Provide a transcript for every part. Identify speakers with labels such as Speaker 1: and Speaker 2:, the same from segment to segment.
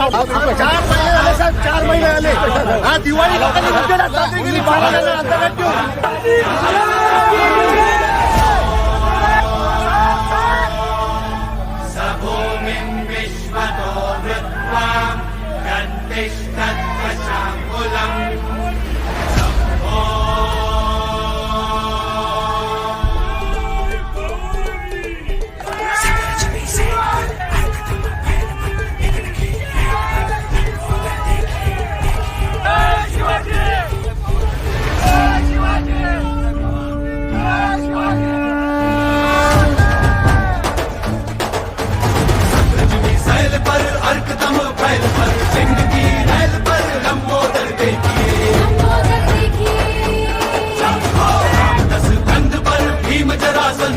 Speaker 1: चार महिने आले साहेब चार महिने आले हा दिवाळी लोकांनी गुजरात साजरी अंतर्गत ठेवून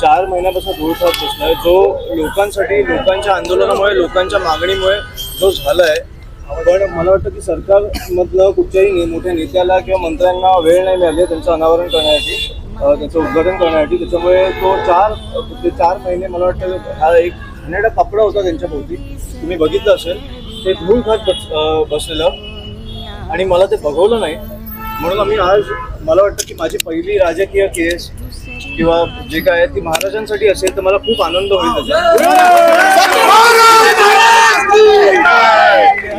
Speaker 2: चार महिन्यापासून दूर खात बसलाय. जो लोकांसाठी लोकांच्या आंदोलनामुळे लोकांच्या मागणीमुळे जो झालाय पण मला वाटतं की सरकारमधलं कुठच्याही मोठ्या नेत्याला किंवा मंत्र्यांना वेळ नाही मिळाली त्यांचं अनावरण करण्यासाठी त्याचं उद्घाटन करण्यासाठी. त्याच्यामुळे तो चार ते चार महिने मला वाटतं हा एक घाणेडा कपडा होता त्यांच्या भोवती. तुम्ही बघितलं असेल ते धूळ खात बस बसलेलं. आणि मला ते बघवलं नाही. म्हणून आम्ही आज मला वाटतं की माझी पहिली राजकीय केस किंवा जे काय आहे ती महाराजांसाठी असेल तर मला खूप आनंद होईल त्याचा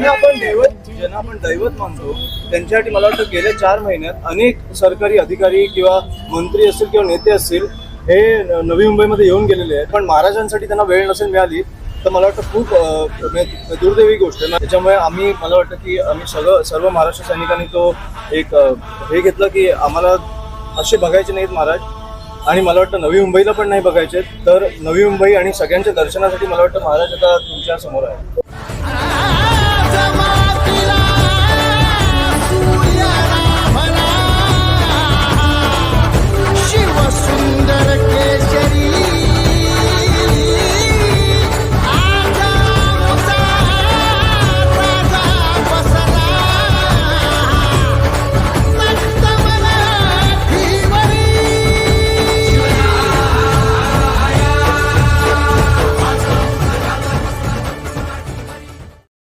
Speaker 2: आपण दैवत ज्यांना आपण दैवत मानतो त्यांच्यासाठी मला वाटतं गेल्या चार महिन्यात अनेक सरकारी अधिकारी किंवा मंत्री असतील किंवा नेते असतील हे नवी मुंबईमध्ये येऊन गेलेले आहेत. पण महाराजांसाठी त्यांना वेळ नसेल मिळाली तर मला वाटतं खूप दुर्दैवी गोष्ट आहे. त्याच्यामुळे आम्ही मला वाटतं की आम्ही सगळं सर्व महाराष्ट्र सैनिकांनी तो एक हे घेतलं की आम्हाला असे बघायचे नाहीत महाराज. आणि मला वाटतं नवी मुंबईला पण नाही बघायचे तर नवी मुंबई आणि सगळ्यांच्या दर्शनासाठी मला वाटतं महाराज आता तुमच्यासमोर आहे.